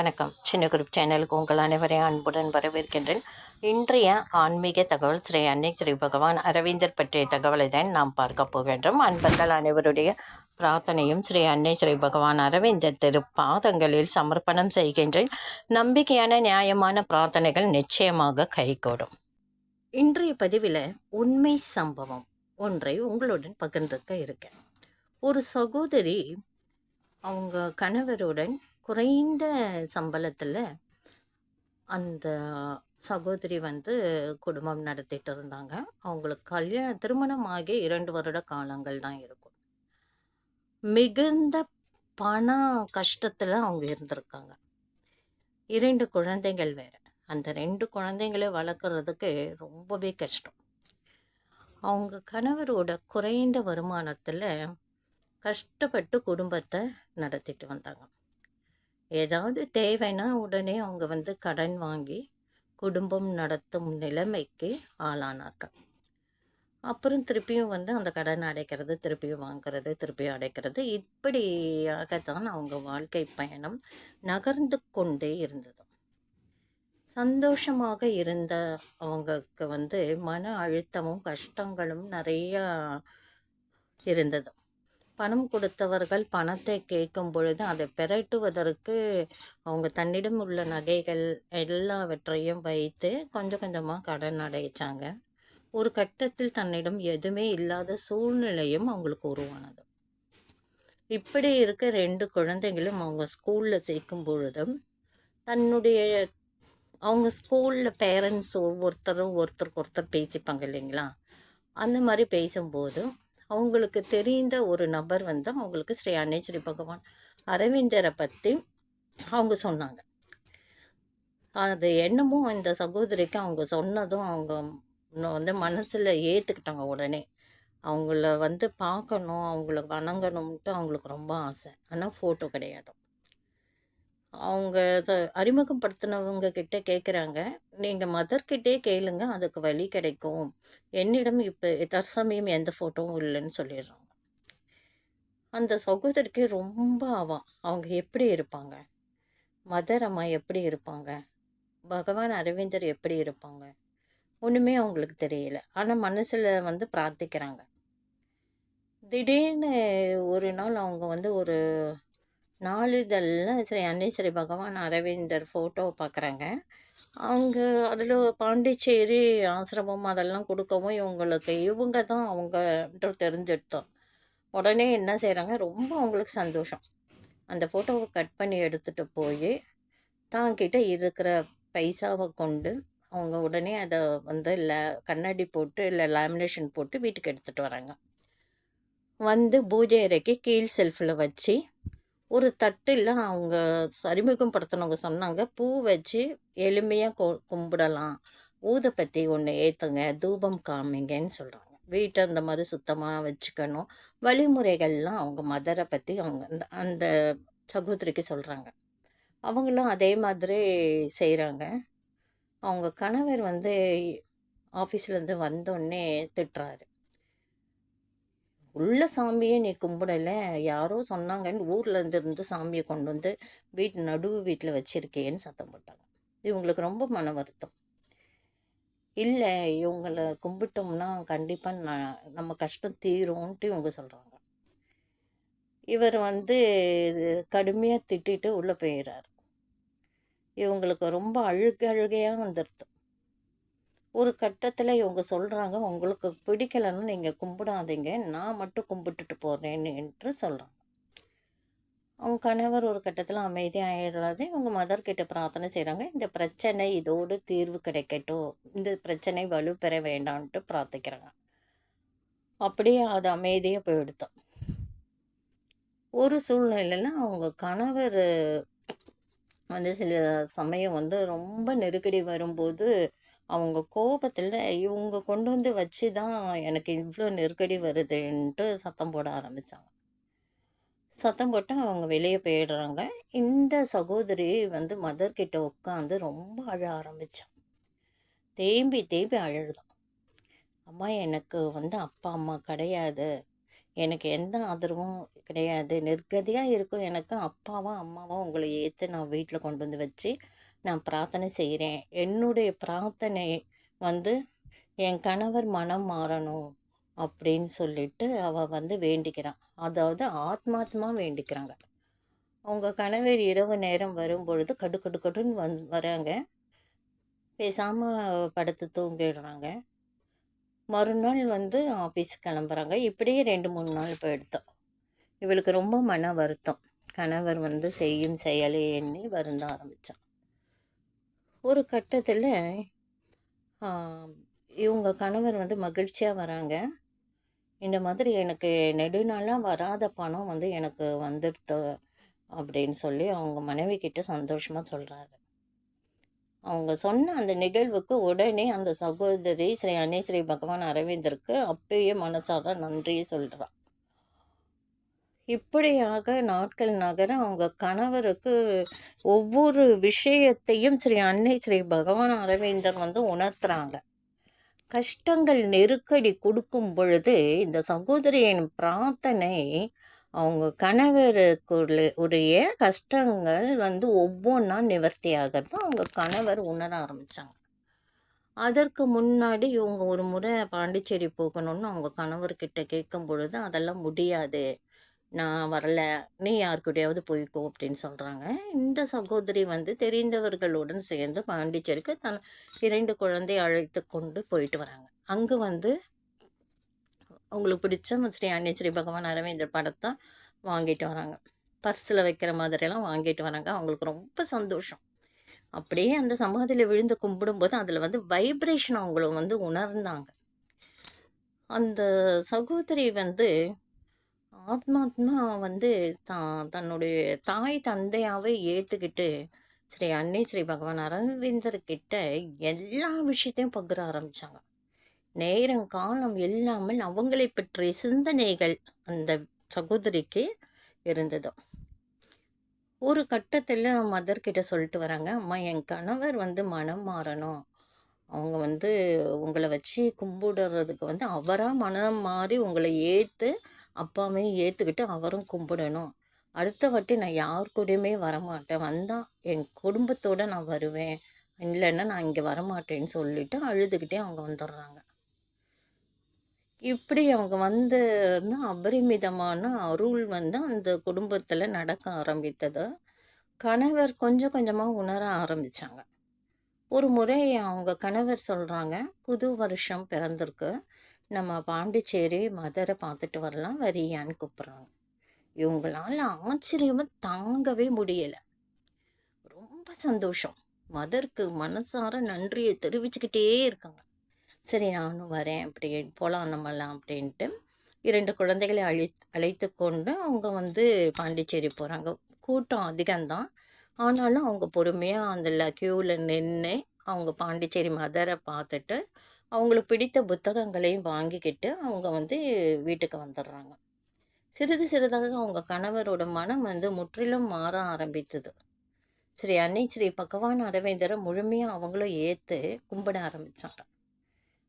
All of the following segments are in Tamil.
வணக்கம். சின்ன குரூப் சேனலுக்கு உங்கள் அனைவரையும் அன்புடன் வரவேற்கின்றேன். இன்றைய ஆன்மீக தகவல் ஸ்ரீ அன்னை ஸ்ரீ பகவான் அரவிந்தர் பற்றிய தகவலை தான் நாம் பார்க்க போகின்றோம். அன்பர்கள் அனைவருடைய பிரார்த்தனையும் ஸ்ரீ அன்னை ஸ்ரீ பகவான் அரவிந்தர் திருப்பாதங்களில் சமர்ப்பணம் செய்கின்றேன். நம்பிக்கையான நியாயமான பிரார்த்தனைகள் நிச்சயமாக கைகூடும். இன்றைய பதிவில் உண்மை சம்பவம் ஒன்றை உங்களுடன் பகிர்ந்துக்க இருக்கேன். ஒரு சகோதரி அவங்க கணவருடன் குறைந்த சம்பளத்தில் அந்த சகோதரி வந்து குடும்பம் நடத்திட்டு இருந்தாங்க. அவங்களுக்கு கல்யாண திருமணம் ஆகி இரண்டு வருட காலங்கள் தான் இருக்கும். மிகுந்த பண கஷ்டத்தில் அவங்க இருந்திருக்காங்க. இரண்டு குழந்தைகள் வேறு. அந்த ரெண்டு குழந்தைங்களை வளர்க்குறதுக்கு ரொம்பவே கஷ்டம். அவங்க கணவரோட குறைந்த வருமானத்தில் கஷ்டப்பட்டு குடும்பத்தை நடத்திட்டு வந்தாங்க. ஏதாவது தேவைன்னா உடனே அவங்க வந்து கடன் வாங்கி குடும்பம் நடத்தும் நிலைமைக்கு ஆளானாங்க அப்புறம் திருப்பியும் வந்து அந்த கடன் அடைக்கிறது திருப்பியும் வாங்குறது திருப்பியும் அடைக்கிறது இப்படியாகத்தான் அவங்க வாழ்க்கை பயணம் நகர்ந்து கொண்டே இருந்தது. சந்தோஷமாக இருந்த அவங்களுக்கு வந்து மன அழுத்தமும் கஷ்டங்களும் நிறையா இருந்தது. பணம் கொடுத்தவர்கள் பணத்தை கேட்கும் பொழுது அதை பெரட்டுவதற்கு அவங்க தன்னிடம் உள்ள நகைகள் எல்லாவற்றையும் வைத்து கொஞ்சம் கொஞ்சமாக கடன் அடைச்சாங்க. ஒரு கட்டத்தில் தன்னிடம் எதுவுமே இல்லாத சூழ்நிலையும் அவங்களுக்கு உருவானது. இப்படி இருக்க ரெண்டு குழந்தைகளும் அவங்க ஸ்கூலில் சேர்க்கும் பொழுதும் தன்னுடைய அவங்க ஸ்கூலில் பேரண்ட்ஸ் ஒவ்வொருத்தரும் ஒருத்தருக்கு ஒருத்தர் பேசிப்பாங்க இல்லைங்களா? அந்த மாதிரி பேசும்போது அவங்களுக்கு தெரிந்த ஒரு நபர் வந்து அவங்களுக்கு ஸ்ரீ அன்னேஸ்வரி பகவான். அரவிந்தரை பற்றி அவங்க சொன்னாங்க. அது என்னமோ இந்த சகோதரிக்கு அவங்க சொன்னதும் அவங்க வந்து மனசில் ஏற்றுக்கிட்டாங்க உடனே. அவங்கள வந்து பார்க்கணும் அவங்கள வணங்கணும்ட்டு அவங்களுக்கு ரொம்ப ஆசை. ஆனால் ஃபோட்டோ கிடையாது. அவங்க இதை அறிமுகப்படுத்தினவங்க கிட்ட கேட்குறாங்க நீங்கள் மதர்கிட்டே கேளுங்க. அதுக்கு வழி கிடைக்கும். என்னிடம் இப்போ தற்சமயம் எந்த ஃபோட்டோவும் இல்லைன்னு சொல்லிடுறாங்க. அந்த சகோதரிக்கு ரொம்ப ஆவாம் அவங்க எப்படி இருப்பாங்க? மதர் அம்மா எப்படி இருப்பாங்க? பகவான் அரவிந்தர் எப்படி இருப்பாங்க? ஒன்றுமே அவங்களுக்கு தெரியல. ஆனால் மனசில் வந்து பிரார்த்திக்கிறாங்க. திடீர்னு ஒரு நாள் அவங்க வந்து ஒரு நாளிதழில் ஸ்ரீ அன்னீஸ்வரி பகவான் அரவிந்தர் ஃபோட்டோ பார்க்குறாங்க அவங்க அதில் பாண்டிச்சேரி ஆசிரமம் அதெல்லாம் கொடுக்கவும் இவங்களுக்கு இவங்க தான் அவங்க தெரிஞ்சிட்டோம் உடனே என்ன செய்கிறாங்க ரொம்ப அவங்களுக்கு சந்தோஷம். அந்த ஃபோட்டோவை கட் பண்ணி எடுத்துகிட்டு போய் தாங்கிட்ட இருக்கிற பைசாவை கொண்டு அவங்க உடனே அதை வந்து இல்லை கண்ணாடி போட்டு இல்லை லேமினேஷன் போட்டு வீட்டுக்கு எடுத்துகிட்டு வராங்க. வந்து பூஜை இறக்கி கீழ் செல்ஃபில் வச்சு ஒரு தட்டில் அவங்க அறிமுகப்படுத்தினவங்க சொன்னாங்க. பூ வச்சு எளிமையாக கொ கும்பிடலாம். ஊதப்பத்தி ஒன்று ஏற்றுங்க தூபம் காமிங்கன்னு சொல்கிறாங்க வீட்டை அந்த மாதிரி சுத்தமாக வச்சுக்கணும். வழிமுறைகள்லாம் அவங்க மதரை பற்றி அவங்க அந்த அந்த சகோதரிக்கு சொல்கிறாங்க அவங்களும் அதே மாதிரி செய்கிறாங்க அவங்க கணவர் வந்து ஆஃபீஸ்லேருந்து வந்தோடனே திட்டுறாரு. உள்ள சாமியை நீ கும்பிடலை. யாரோ சொன்னாங்கன்னு ஊரில் இருந்து சாமியை கொண்டு வந்து வீட்டு நடுவு வீட்டில் வச்சுருக்கேன்னு சத்தம் போட்டாங்க. இவங்களுக்கு ரொம்ப மன வருத்தம். இல்லை இவங்களை கும்பிட்டோம்னா கண்டிப்பாக நான் நம்ம கஷ்டம் தீரும்ன்ட்டு இவங்க சொல்கிறாங்க இவர் வந்து கடுமையாக திட்டிட்டு உள்ளே போயிடுறார் இவங்களுக்கு ரொம்ப அழுக அழுகையாக வந்துடுது ஒரு கட்டத்தில் இவங்க சொல்கிறாங்க உங்களுக்கு பிடிக்கலைன்னு நீங்கள் கும்பிடாதீங்க நான் மட்டும் கும்பிட்டுட்டு போகிறேன்னு என்று சொல்கிறாங்க அவங்க கணவர் ஒரு கட்டத்தில் அமைதியாக ஆயிடுறாரு இவங்க மதர்கிட்ட பிரார்த்தனை செய்கிறாங்க இந்த பிரச்சனை இதோடு தீர்வு கிடைக்கட்டும் இந்த பிரச்சனை வலுப்பெற வேண்டான்ட்டு பிரார்த்திக்கிறாங்க. அப்படியே அது அமைதியாக போயிடுத்தோம் ஒரு சூழ்நிலையில் அவங்க கணவர் வந்து சில சமயம் வந்து ரொம்ப நெருக்கடி வரும்போது அவங்க கோபத்தில் இவங்க கொண்டு வந்து வச்சு தான் எனக்கு இவ்வளோ நெருக்கடி வருதுன்ட்டு சத்தம் போட ஆரம்பித்தாங்க சத்தம் போட்டு அவங்க வெளியே போயிடுறாங்க. இந்த சகோதரி வந்து மதர்கிட்ட உட்காந்து ரொம்ப அழ ஆரம்பித்தான் தேம்பி தேம்பி அழுதான் அம்மா எனக்கு வந்து அப்பா அம்மா கிடையாது. எனக்கு எந்த ஆதரவும் கிடையாது. நிர்கதியாக இருக்கும் எனக்கு அப்பாவா அம்மாவா உங்களை ஏற்று நான் வீட்டில் கொண்டு வந்து வச்சு நான் பிரார்த்தனை செய்கிறேன் என்னுடைய பிரார்த்தனை வந்து என் கணவர் மனம் மாறணும் அப்படின்னு சொல்லிட்டு அவள் வந்து வேண்டிக்கிறான். அதாவது ஆத்மாத்மா வேண்டிக்கிறாங்க. அவங்க கணவர் இரவு நேரம் வரும்பொழுது கடு கடுன்னு வந் வராங்க. பேசாமல் படுத்து தூங்கிடுறாங்க. மறுநாள் வந்து ஆஃபீஸ் கிளம்புறாங்க. இப்படியே ரெண்டு மூணு நாள் போயிடுத்தோம். இவளுக்கு ரொம்ப மன வருத்தம். கணவர் வந்து செய்யும் செயலை எண்ணி வருந்த ஆரம்பித்தான் ஒரு கட்டத்தில் இவங்க கணவர் வந்து மகிழ்ச்சியாக வராங்க. இந்த மாதிரி எனக்கு நெடுநாளாக வராத பணம் வந்து எனக்கு வந்துடுத்து அப்படின்னு சொல்லி அவங்க மனைவி கிட்ட சந்தோஷமாக சொல்கிறாரு அவங்க சொன்ன அந்த நிகழ்வுக்கு உடனே அந்த சகோதரி ஸ்ரீ அன்னை ஸ்ரீ பகவான் அரவிந்தருக்கு அப்பயே மனசார நன்றியை சொல்கிறான் இப்படியாக நாட்கள் நகர அவங்க கணவருக்கு ஒவ்வொரு விஷயத்தையும் ஸ்ரீ அன்னை ஸ்ரீ பகவான் அரவிந்தர் வந்து உணர்த்துறாங்க. கஷ்டங்கள் நெருக்கடி கொடுக்கும் பொழுது இந்த சகோதரியின் பிரார்த்தனை அவங்க கணவருக்கு உடைய கஷ்டங்கள் வந்து ஒவ்வொன்றா நிவர்த்தி ஆகிறது அவங்க கணவர் உணர ஆரம்பித்தாங்க அதற்கு முன்னாடி இவங்க ஒரு முறை பாண்டிச்சேரி போகணும்னு அவங்க கணவர்கிட்ட கேட்கும் பொழுது அதெல்லாம் முடியாது. நான் வரல. நீ யாருக்கிட்டையாவது போய்க்கோ அப்படின்னு சொல்கிறாங்க இந்த சகோதரி வந்து தெரிந்தவர்களுடன் சேர்ந்து பாண்டிச்சேரிக்கு தன் இரண்டு குழந்தை அழைத்து கொண்டு போயிட்டு வராங்க. அங்கே வந்து அவங்களுக்கு பிடிச்ச ஸ்ரீ அன்னை ஸ்ரீ பகவான் அரவிந்தர் படத்தை வாங்கிட்டு வராங்க. பர்ஸில் வைக்கிற மாதிரியெல்லாம் வாங்கிட்டு வராங்க. அவங்களுக்கு ரொம்ப சந்தோஷம். அப்படியே அந்த சமாதியில் விழுந்து கும்பிடும்போது அதில் வந்து வைப்ரேஷன் அவங்கள வந்து உணர்ந்தாங்க. அந்த சகோதரி வந்து ஆத்மாத்மா வந்து தான் தன்னுடைய தாய் தந்தையாகவே ஏற்றுக்கிட்டு ஸ்ரீ அன்னை ஸ்ரீ பகவான் அரவிந்தர்கிட்ட எல்லா விஷயத்தையும் பகிர ஆரம்பித்தாங்க நேரம் காலம் இல்லாமல் அவங்களை பற்றிய சிந்தனைகள் அந்த சகோதரிக்கு இருந்தது ஒரு கட்டத்தில் மதர் கிட்ட சொல்லிட்டு வராங்க அம்மா என் கணவர் வந்து மனம் மாறணும். அவங்க வந்து உங்களை வச்சு கும்பிடுறதுக்கு வந்து அவராக மனம் மாறி உங்களை ஏற்று அப்பாவையும் ஏற்றுக்கிட்டு அவரும் கும்பிடணும். அடுத்த வாட்டி நான் யார் கூடயுமே வரமாட்டேன். வந்தால் என் குடும்பத்தோடு நான் வருவேன். இல்லைன்னா நான் இங்கே வரமாட்டேன்னு சொல்லிவிட்டு அழுதுகிட்டே அவங்க வந்துடுறாங்க. இப்படி அவங்க வந்து அபரிமிதமான அருள் வந்து அந்த குடும்பத்தில் நடக்க ஆரம்பித்தது. கணவர் கொஞ்சம் கொஞ்சமாக உணர ஆரம்பித்தாங்க ஒரு முறை அவங்க கணவர் சொல்கிறாங்க புது வருஷம் பிறந்திருக்கு. நம்ம பாண்டிச்சேரி மதரை பார்த்துட்டு வரலாம் வரியான்னு கூப்பிட்றாங்க. இவங்களால ஆச்சரியமாக தாங்கவே முடியலை. ரொம்ப சந்தோஷம். மதருக்கு மனசார நன்றியை தெரிவிச்சுக்கிட்டே இருக்காங்க. சரி நானும் வரேன். அப்படி போகலாம் நம்மலாம் அப்படின்ட்டு. இரண்டு குழந்தைகளை அழை அழைத்து கொண்டு அவங்க வந்து பாண்டிச்சேரி போகிறாங்க கூட்டம் அதிகம்தான். ஆனாலும் அவங்க பொறுமையாக அந்த க்யூவில் நின்று அவங்க பாண்டிச்சேரி மதரை பார்த்துட்டு அவங்களுக்கு பிடித்த புத்தகங்களையும் வாங்கிக்கிட்டு அவங்க வந்து வீட்டுக்கு வந்துடுறாங்க. சிறிது சிறிதாக அவங்க கணவரோட மனம் வந்து முற்றிலும் மாற ஆரம்பித்தது. ஸ்ரீ அன்னை ஸ்ரீ பகவான் அரவேந்தரை முழுமையாக அவங்களும் ஏற்று கும்பிட ஆரம்பித்தாங்க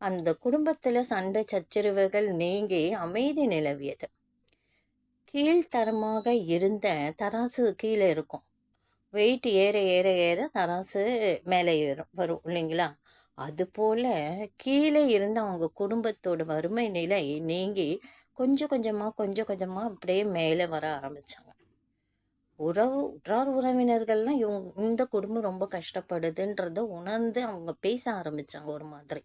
அந்த குடும்பத்தில் சண்டை சச்சரவுகள் நீங்கி அமைதி நிலவியது. கீழ்த்தரமாக இருந்த தராசு கீழே இருக்கும். வெயிட் ஏற ஏற ஏற தராசு மேலே ஏறும் வரும் இல்லைங்களா? அதுபோல் கீழே இருந்த அவங்க குடும்பத்தோட வறுமை நிலை நீங்கி கொஞ்சம் கொஞ்சமாக கொஞ்சம் கொஞ்சமாக அப்படியே மேலே வர ஆரம்பித்தாங்க உறவு உற்றார் உறவினர்கள்லாம் இவங்க இந்த குடும்பம் ரொம்ப கஷ்டப்படுதுன்றதை உணர்ந்து அவங்க பேச ஆரம்பித்தாங்க ஒரு மாதிரி.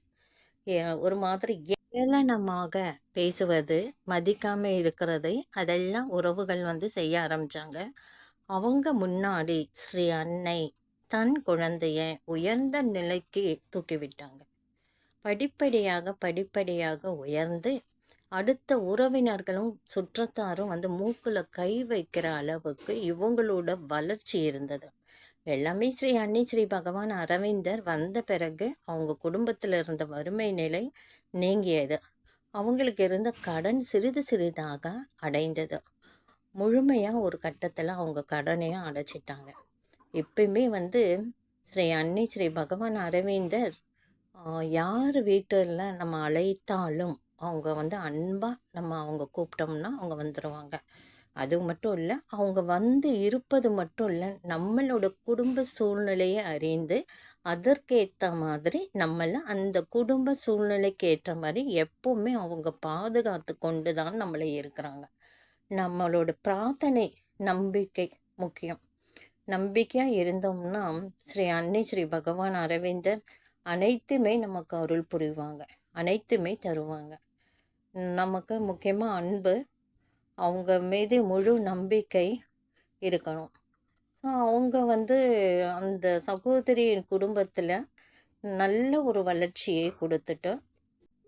ஒரு மாதிரி ஏளனமாக பேசுவது மதிக்காமல் இருக்கிறதை அதெல்லாம் உறவுகள் வந்து செய்ய ஆரம்பித்தாங்க அவங்க முன்னாடி ஸ்ரீ அன்னை தன் குழந்தைய உயர்ந்த நிலைக்கு தூக்கிவிட்டாங்க படிப்படியாக படிப்படியாக உயர்ந்து அடுத்த உறவினர்களும் சுற்றத்தாரும் வந்து மூக்கில் கை வைக்கிற அளவுக்கு இவங்களோட வளர்ச்சி இருந்தது. எல்லாமே ஸ்ரீ அன்னி ஸ்ரீ பகவான் அரவிந்தர் வந்த பிறகு அவங்க குடும்பத்தில் இருந்த வறுமை நிலை நீங்கியது. அவங்களுக்கு இருந்த கடன் சிறிது சிறிதாக அடைந்தது. முழுமையாக ஒரு கட்டத்தில் அவங்க கடனையும் அடைச்சிட்டாங்க. எப்பயுமே வந்து ஸ்ரீ அன்னை ஸ்ரீ பகவான் அரவிந்தர் யார் வீட்டில் நம்ம அழைத்தாலும் அவங்க வந்து அன்பாக நம்ம அவங்க கூப்பிட்டோம்னா அவங்க வந்துடுவாங்க அது மட்டும் இல்லை அவங்க வந்து இருப்பது மட்டும் இல்லை நம்மளோட குடும்ப சூழ்நிலையை அறிந்து அதற்கேற்ற மாதிரி நம்மளை அந்த குடும்ப சூழ்நிலைக்கு ஏற்ற மாதிரி எப்போவுமே அவங்க பாதுகாத்து கொண்டு தான் நம்மளை இருக்கிறாங்க. நம்மளோட பிரார்த்தனை நம்பிக்கை முக்கியம். நம்பிக்கையாக இருந்தோம்னா ஸ்ரீ அன்னை ஸ்ரீ பகவான் அரவிந்தர் அனைத்துமே நமக்கு அருள் புரிவாங்க அனைத்துமே தருவாங்க. நமக்கு முக்கியமாக அன்பு அவங்க மீது முழு நம்பிக்கை இருக்கணும். ஸோ அவங்க வந்து அந்த சகோதரியின் குடும்பத்தில் நல்ல ஒரு வளர்ச்சியை கொடுத்துட்டு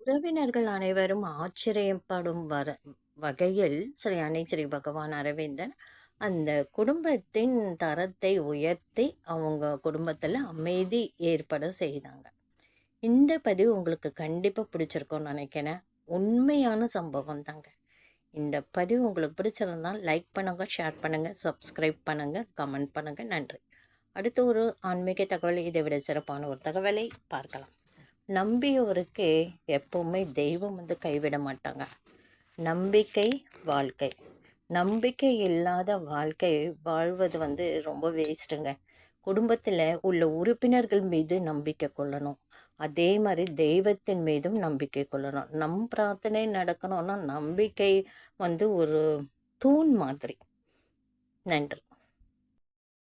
உறவினர்கள் அனைவரும் ஆச்சரியப்படும் வர வகையில் ஸ்ரீ அன்னை ஸ்ரீ பகவான் அரவிந்தன் அந்த குடும்பத்தின் தரத்தை உயர்த்தி அவங்க குடும்பத்தில் அமைதி ஏற்பட செய்தாங்க. இந்த பதிவு உங்களுக்கு கண்டிப்பாக பிடிச்சிருக்கோன்னு நினைக்கிறேன். உண்மையான சம்பவம் தாங்க. இந்த பதிவு உங்களுக்கு பிடிச்சிருந்தால் லைக் பண்ணுங்கள் ஷேர் பண்ணுங்கள் சப்ஸ்கிரைப் பண்ணுங்கள் கமெண்ட் பண்ணுங்கள் நன்றி. அடுத்த ஒரு ஆன்மீக தகவல் இதை விட சிறப்பான ஒரு தகவலை பார்க்கலாம். நம்பியவருக்கு எப்போவுமே தெய்வம் வந்து கைவிட மாட்டாங்க. நம்பிக்கை வாழ்க்கை. நம்பிக்கை இல்லாத வாழ்க்கை வாழ்வது வந்து ரொம்ப வேஸ்ட்டுங்க குடும்பத்தில் உள்ள உறுப்பினர்கள் மீது நம்பிக்கை கொள்ளணும். அதே மாதிரி தெய்வத்தின் மீதும் நம்பிக்கை கொள்ளணும். நம் பிரார்த்தனை நடக்கணும்னா நம்பிக்கை வந்து ஒரு தூண் மாதிரி. நன்றி.